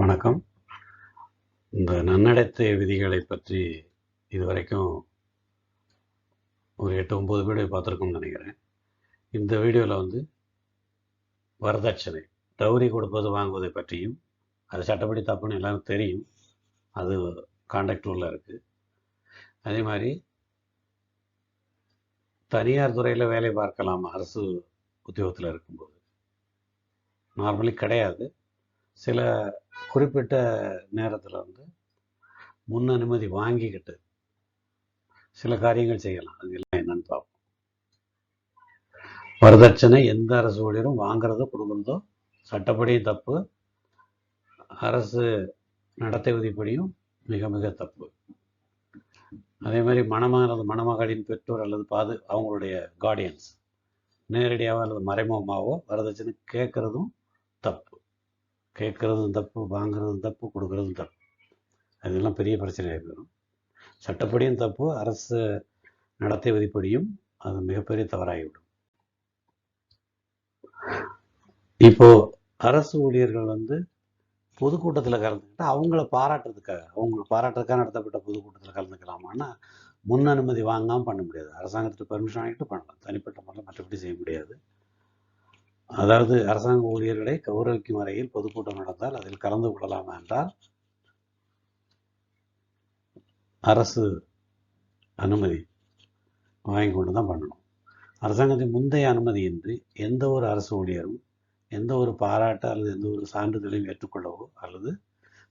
வணக்கம். இந்த நன்னடத்தை விதிகளை பற்றி இதுவரைக்கும் ஒரு எட்டு ஒம்பது வீடியோ பார்த்துருக்கோம்னு நினைக்கிறேன். இந்த வீடியோவில் வந்து வரதட்சணை டவுரி கொடுப்பது வாங்குவதை பற்றியும் அது சட்டப்படி தப்புன்னு எல்லாரும் தெரியும். அது கான்டாக்ட் ரூலில் இருக்குது அதே மாதிரி தனியார் துறையில் வேலை பார்க்கலாம் அரசு உத்தியோகத்தில் இருக்கும்போது. நார்மலி கிடையாது. சில குறிப்பிட்ட நேரத்தில் வந்து முன் அனுமதி வாங்கிக்கிட்டு சில காரியங்கள் செய்யலாம். அது எல்லாம் என்னன்னு பார்ப்போம். வரதட்சணை எந்த அரசு ஊழியரும் வாங்குறதோ கொடுக்குறதோ சட்டப்படி தப்பு. அரசு நடத்தை விதிப்படியும் மிக மிக தப்பு. அதே மாதிரி மணமகன் மணமகளின் பெற்றோர் அல்லது பாது அவங்களுடைய கார்டியன்ஸ் நேரடியாகவோ அல்லது மறைமுகமாகவோ வரதட்சணை கேட்குறதும் தப்பு. கேட்குறதும் தப்பு வாங்குறதும் தப்பு கொடுக்குறதும் தப்பு. அதெல்லாம் பெரிய பிரச்சனையாக போயிடும். சட்டப்படியும் தப்பு அரசு நடத்தை விதிப்படியும் அது மிகப்பெரிய தவறாகிவிடும். இப்போ அரசு ஊழியர்கள் வந்து பொதுக்கூட்டத்தில் கலந்துக்கிட்டால் அவங்கள பாராட்டுறதுக்காக அவங்கள பாராட்டுறதுக்காக நடத்தப்பட்ட பொதுக்கூட்டத்தில் கலந்துக்கலாமான்னா முன் அனுமதி வாங்காமல் பண்ண முடியாது. அரசாங்கத்துக்கு பெர்மிஷன் வாங்கிட்டு பண்ணலாம். தனிப்பட்ட முறையில் மற்றபடி செய்ய முடியாது. அதாவது அரசாங்க ஊழியர்களை கௌரவிக்கும் வரையில் பொதுக்கூட்டம் நடந்தால் அதில் கலந்து கொள்ளலாமா என்றால் அரசு அனுமதி வாங்கி கொண்டு தான் பண்ணணும். அரசாங்கத்தின் முந்தைய அனுமதியின்றி எந்த ஒரு அரசு ஊழியரும் எந்த ஒரு பாராட்டு அல்லது எந்த ஒரு சான்றிதழையும் ஏற்றுக்கொள்ளவோ அல்லது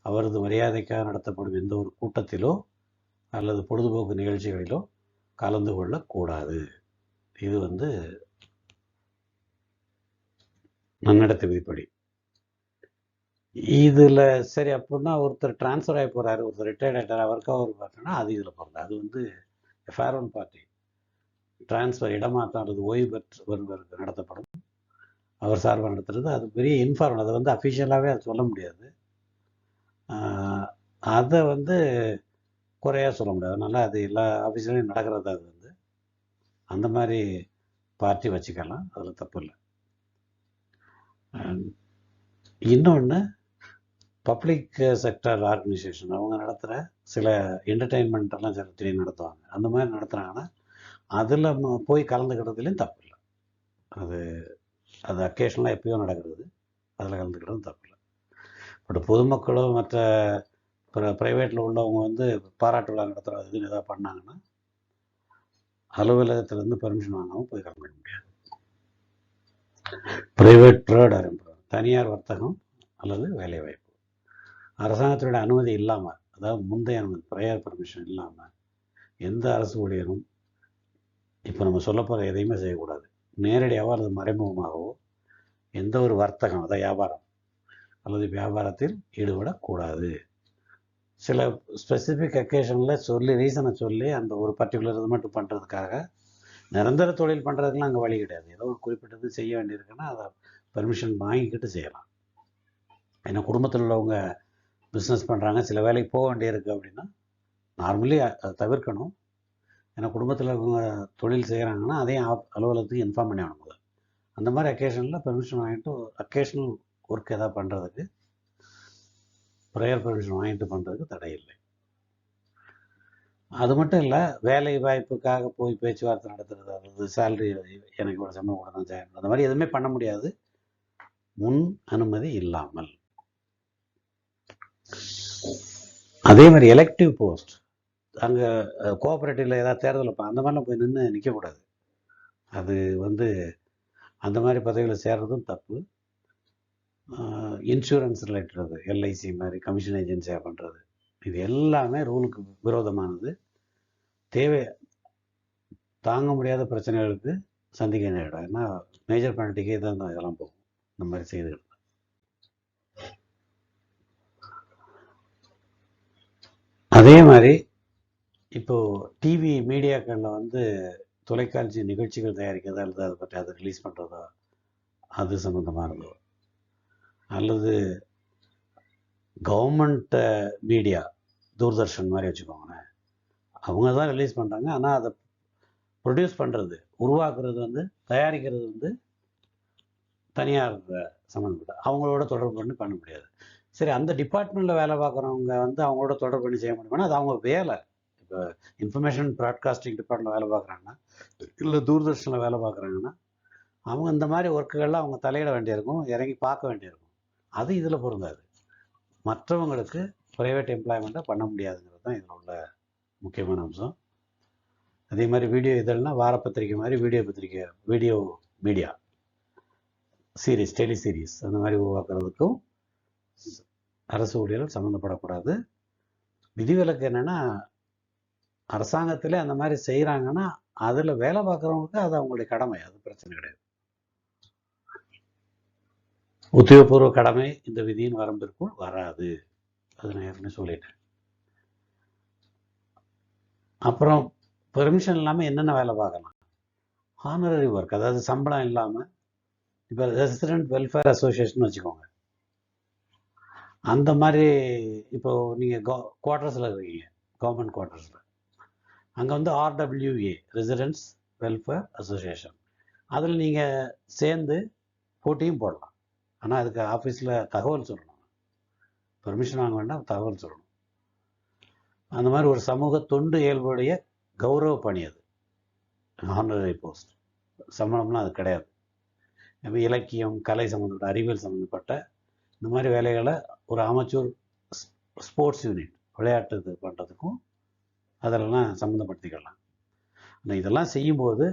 அவரது மரியாதைக்காக நடத்தப்படும் எந்த ஒரு கூட்டத்திலோ அல்லது பொழுதுபோக்கு நிகழ்ச்சிகளிலோ கலந்து கொள்ளக்கூடாது. இது வந்து நன்னடத்தை விதிப்படி. இதில் சரி அப்படின்னா ஒருத்தர் டிரான்ஸ்ஃபர் ஆகி போகிறாரு ஒருத்தர் ரிட்டையர்ட் ஆகிட்டார் அவருக்காக ஒரு பார்ட்டினா அது இதில் போகிறது அது வந்து ஃபேர் ஒன் பார்ட்டி டிரான்ஸ்ஃபர் இடமாற்றம் அல்லது ஓய்வு பெற்று ஒருவருக்கு நடத்தப்படும். அவர் சார்பாக நடத்துறது அது பெரிய இன்ஃபார்ம் அதை வந்து அஃபிஷியலாகவே அது சொல்ல முடியாது. அதை வந்து குறையாக சொல்ல முடியாது. அதனால் அது எல்லா ஆஃபீஸ்லையும் நடக்கிறது அது வந்து அந்த மாதிரி பார்ட்டி வச்சுக்கலாம். அதில் தப்பு இல்லை. இன்னொன்று பப்ளிக் செக்டர் ஆர்கனைசேஷன் அவங்க நடத்துகிற சில என்டர்டெயின்மெண்ட்டெல்லாம் சில திடீர்னு நடத்துவாங்க. அந்த மாதிரி நடத்துகிறாங்கன்னா அதில் போய் கலந்துக்கிறதுலேயும் தப்பு இல்லை. அது அது அக்கேஷனலாக எப்பயோ நடக்கிறது. அதில் கலந்துக்கிறதும் தப்பு இல்லை. பட் பொதுமக்களும் மற்ற ப்ரைவேட்டில் உள்ளவங்க வந்து பாராட்டு விழா நடத்துகிற இதுன்னு எதாவது பண்ணாங்கன்னா அலுவலகத்திலேருந்து பெர்மிஷன் வாங்காமல் போய் கலந்துக்க முடியாது ப்ரைவேட் ட்ரேட் ஆரம்பிக்கிறோம் தனியார் வர்த்தகம் அல்லது வேலைவாய்ப்பு. அரசாங்கத்தினுடைய அனுமதி இல்லாமல் அதாவது முந்தைய அனுமதி ப்ரையர் பர்மிஷன் இல்லாமல் எந்த அரசு ஊழியரும் இப்போ நம்ம சொல்ல போகிற எதையுமே செய்யக்கூடாது. நேரடியாகவோ அல்லது மறைமுகமாகவோ எந்த ஒரு வர்த்தகம் அதாவது வியாபாரம் அல்லது வியாபாரத்தில் ஈடுபடக்கூடாது. சில ஸ்பெசிஃபிக் அக்கேஷனில் சொல்லி ரீசனை சொல்லி அந்த ஒரு பர்டிகுலர் இது மட்டும் பண்ணுறதுக்காக நிரந்தர தொழில் பண்ணுறதுக்குலாம் அங்கே வழி கிடையாது. ஏதோ ஒரு குறிப்பிட்டது செய்ய வேண்டியிருக்குன்னா அதை பெர்மிஷன் வாங்கிக்கிட்டு செய்யலாம். ஏன்னா குடும்பத்தில் உள்ளவங்க பிஸ்னஸ் பண்ணுறாங்க சில வேலைக்கு போக வேண்டியிருக்கு அப்படின்னா நார்மலி அதை தவிர்க்கணும். ஏன்னா குடும்பத்தில் இருக்கவங்க தொழில் செய்கிறாங்கன்னா அதையும் அலுவலகத்துக்கு இன்ஃபார்ம் பண்ணி ஆகணும் அந்த மாதிரி அக்கேஷனில் பெர்மிஷன் வாங்கிட்டு அக்கேஷனல் ஒர்க் எதாவது பண்ணுறதுக்கு ப்ரேயர் பெர்மிஷன் வாங்கிட்டு பண்ணுறதுக்கு தடை இல்லை. அது மட்டும் இல்லை வேலை வாய்ப்புக்காக போய் பேச்சுவார்த்தை நடத்துறது அதாவது சேலரி எனக்கு இவ்வளோ சம்பளம் கூட தான் செய்யணும் அந்த மாதிரி எதுவுமே பண்ண முடியாது. முன் அனுமதி இல்லாமல். அதே மாதிரி எலெக்டிவ் போஸ்ட் அங்கே கோஆப்ரேட்டிவில் ஏதாவது தேர்தல் இப்போ அந்த மாதிரிலாம் போய் நின்று நிற்கக்கூடாது அது வந்து அந்த மாதிரி பதவியில் சேர்றதும் தப்பு. இன்சூரன்ஸ் ரிலேட்டது எல்ஐசி மாதிரி கமிஷன் ஏஜென்சியாக பண்ணுறது இது எல்லாமே ரூலுக்கு விரோதமானது. தேவை தாங்க முடியாத பிரச்சனைகளுக்கு சந்திக்க நேரிடும். ஏன்னா மேஜர் பெனல்ட்டிக்கே தான் இதெல்லாம் போகும். இந்த மாதிரி செய்திகள். அதே மாதிரி இப்போது டிவி மீடியாக்களில் வந்து தொலைக்காட்சி நிகழ்ச்சிகள் தயாரிக்கிறதா அல்லது அதை பற்றி அதை ரிலீஸ் பண்ணுறதா அது சம்மந்தமாக இருந்தோ அல்லது கவர்மெண்ட்டு மீடியா தூர்தர்ஷன் மாதிரி வச்சுக்கோங்களேன். அவங்க தான் ரிலீஸ் பண்ணுறாங்க ஆனால் அதை ப்ரொடியூஸ் பண்ணுறது உருவாக்குறது வந்து தயாரிக்கிறது வந்து தனியார் சம்மந்தப்பட்ட அவங்களோட தொடர்பு பண்ணி பண்ண முடியாது. சரி அந்த டிபார்ட்மெண்ட்டில் வேலை பார்க்குறவங்க வந்து அவங்களோட தொடர்பு பண்ணி செய்ய முடியுமானா அது அவங்க வேலை. இப்போ இன்ஃபர்மேஷன் ப்ராட்காஸ்டிங் டிபார்ட்மெண்ட்டில் வேலை பார்க்குறாங்கன்னா இல்லை தூர்தர்ஷனில் வேலை பார்க்குறாங்கன்னா அவங்க இந்த மாதிரி ஒர்க்குகள்லாம் அவங்க தலையிட வேண்டியிருக்கும் இறங்கி பார்க்க வேண்டியிருக்கும். அது இதில் பொருந்தாது. மற்றவங்களுக்கு ப்ரைவேட் எம்ப்ளாய்மெண்ட்டை பண்ண முடியாதுங்கிறது தான் இதில் உள்ள முக்கியமான அம்சம். அதே மாதிரி வீடியோ இதழ்னா வார பத்திரிக்கை மாதிரி வீடியோ பத்திரிக்கை video media series tele series அந்த மாதிரி உருவாக்குறதுக்கும் அரசு ஊழியர்கள் சம்மந்தப்படக்கூடாது. விதிவிலக்கு என்னென்னா அரசாங்கத்தில் அந்த மாதிரி செய்கிறாங்கன்னா அதில் வேலை பார்க்குறவங்களுக்கு அது அவங்களுடைய கடமை அது பிரச்சனை கிடையாது. உத்தியோகபூர்வ கடமை இந்த விதியின் வரம்பிற்குள் வராது. அது நான் ஏற்கனவே சொல்லிட்டேன். அப்புறம் பெர்மிஷன் இல்லாமல் என்னென்ன வேலை பார்க்கலாம்? ஹானரரி ஒர்க் அதாவது சம்பளம் இல்லாமல் இப்போ ரெசிடென்ட் வெல்ஃபேர் அசோசியேஷன் வச்சுக்கோங்க. அந்த மாதிரி இப்போ நீங்கள் கோ குவார்ட்டர்ஸில் இருக்கீங்க கவர்மெண்ட் குவார்ட்டர்ஸில் அங்கே வந்து ஆர்டபிள்யூஏ ரெசிடென்ட்ஸ் வெல்ஃபேர் அசோசியேஷன் அதில் நீங்கள் சேர்ந்து போட்டியும் போடலாம். ஆனால் அதுக்கு ஆஃபீஸில் தகவல் சொல்லணும். பெர்மிஷன் வாங்க வேண்டாம் தகவல் சொல்லணும். அந்த மாதிரி ஒரு சமூக தொண்டு இயல்புடைய கௌரவ பணி அது. Honorary post. சம்பளம்லாம் அது கிடையாது. இப்போ இலக்கியம் கலை சம்மந்தப்பட்ட அறிவியல் சம்மந்தப்பட்ட இந்த மாதிரி வேலைகளை ஒரு அமைச்சூர் ஸ்போர்ட்ஸ் யூனிட் விளையாட்டு இது பண்ணுறதுக்கும் அதிலெல்லாம் சம்மந்தப்படுத்திக்கலாம் ஆனால் இதெல்லாம் செய்யும்போது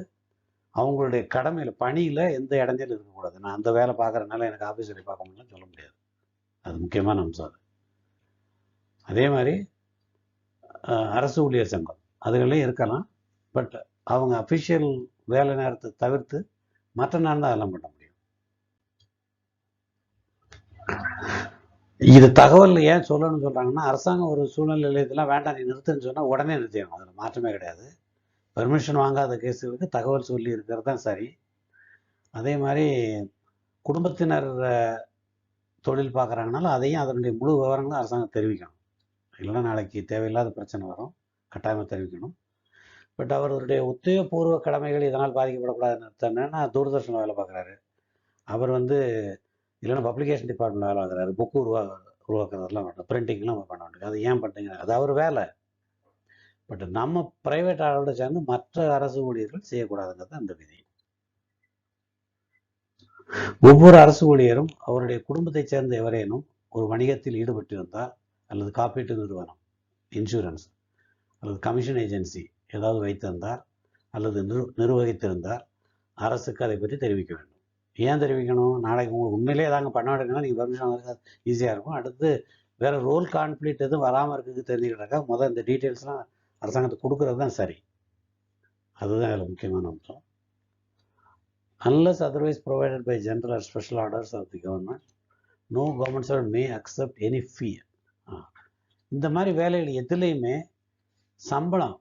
அவங்களுடைய கடமையில் பணியில் எந்த இடைஞ்சலும் இருக்கக்கூடாது. நான் அந்த வேலை பார்க்குறதுனால எனக்கு ஆஃபீஸ் வேலை பார்க்க முடியலன்னு சொல்ல முடியாது. அது முக்கியமான அம்சம் அது. அதே மாதிரி அரசு ஊழியர் சங்கம். அதுகளே இருக்கலாம். பட் அவங்க அஃபிஷியல் வேலை நேரத்தை தவிர்த்து மற்ற நாள் தான் அதெல்லாம் பண்ண முடியும். இது தகவல் ஏன் சொல்லணும்னு சொல்கிறாங்கன்னா அரசாங்கம் ஒரு சூழ்நிலையில் இதெல்லாம் வேண்டாம் நீ நிறுத்துன்னு சொன்னால் உடனே நிறுத்திடும் அதில் மாற்றமே கிடையாது. பெர்மிஷன் வாங்காத கேஸுகளுக்கு தகவல் சொல்லி இருக்கிறது தான் சரி. அதே மாதிரி குடும்பத்தினர் தொழில் பார்க்குறாங்கனால அதையும் அதனுடைய முழு விவரங்களும் அரசாங்கம் தெரிவிக்கணும். இல்லைன்னா நாளைக்கு தேவையில்லாத பிரச்சனை வரும். கட்டாயமாக தெரிவிக்கணும். பட் அவருடைய உத்தியோகபூர்வ கடமைகள் இதனால் பாதிக்கப்படக்கூடாதுன்னு என்னன்னா தூர்தர்ஷனில் வேலை பார்க்குறாரு. அவர் வந்து இல்லைன்னா பப்ளிகேஷன் டிபார்ட்மெண்ட் வேலை பார்க்குறாரு. புக்கு உருவா உருவாக்குறதெல்லாம் வேண்டாம். பிரிண்டிங்லாம் பண்ண வேண்டியது. அது ஏன் பண்ணுறீங்க அது அவர் வேலை. பட் நம்ம பிரைவேட் ஆளோட சேர்ந்து மற்ற அரசு ஊழியர்கள் செய்யக்கூடாதுங்கிறது அந்த விதி. ஒவ்வொரு அரசு ஊழியரும் அவருடைய குடும்பத்தைச் சேர்ந்த எவரேனும் ஒரு வணிகத்தில் ஈடுபட்டிருந்தால் அல்லது காப்பீட்டு நிறுவனம் இன்சூரன்ஸ் அல்லது கமிஷன் ஏஜென்சி ஏதாவது வைத்திருந்தார் அல்லது நிர் நிர்வகித்திருந்தார் அரசுக்கு அதை பற்றி தெரிவிக்க வேண்டும். ஏன் தெரிவிக்கணும்? நாளைக்கு உங்களுக்கு உண்மையிலேயே ஏதாங்க பண்ண வேண்டியதுன்னா நீங்கள் பர்மிஷன் ஈஸியாக இருக்கும். அடுத்து வேறு ரோல் கான்ஃப்ளிக்ட் எதுவும் வராமல் இருக்குது தெரிஞ்சுக்கிட்டாக்கா முதல் இந்த டீட்டெயில்ஸ்லாம் அரசாங்கத்துக்கு கொடுக்குறது தான் சரி. அதுதான் அதில் முக்கியமான அம்சம். Unless otherwise provided by general special orders orders of the government no government servant may accept. இந்த மாதிரி வேலைகள் எதுலேயுமே சம்பளம்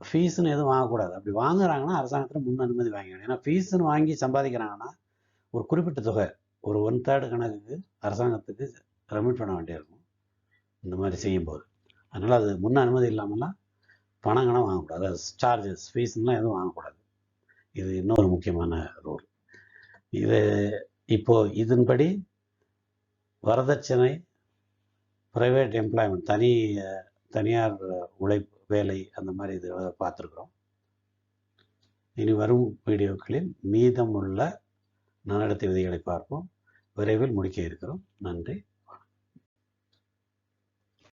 ஃபீஸ்னு எதுவும் வாங்கக்கூடாது. அப்படி வாங்குறாங்கன்னா அரசாங்கத்தில் முன் அனுமதி வாங்கிக்கணும் ஏன்னா ஃபீஸ்னு வாங்கி சம்பாதிக்கிறாங்கன்னா ஒரு குறிப்பிட்ட தொகை ஒரு ஒன் தேர்டு கணக்குக்கு அரசாங்கத்துக்கு ரெமிட் பண்ண வேண்டியிருக்கும் இந்த மாதிரி செய்யும்போது. அதனால் அது முன் அனுமதி இல்லாமலாம் பணம் கணம் வாங்கக்கூடாது. அது சார்ஜஸ் ஃபீஸ்லாம் எதுவும் வாங்கக்கூடாது. இது இன்னொரு முக்கியமான ரூல் இது இப்போ இதன்படி வரதட்சணை ப்ரைவேட் எம்ப்ளாய்மெண்ட் தனி தனியார் உழைப்பு வேலை அந்த மாதிரி இது பார்த்துருக்குறோம். இனி வரும் வீடியோக்களில் மீதமுள்ள நன்னடத்தை விதிகளை பார்ப்போம். விரைவில் முடிக்க இருக்கிறோம். நன்றி.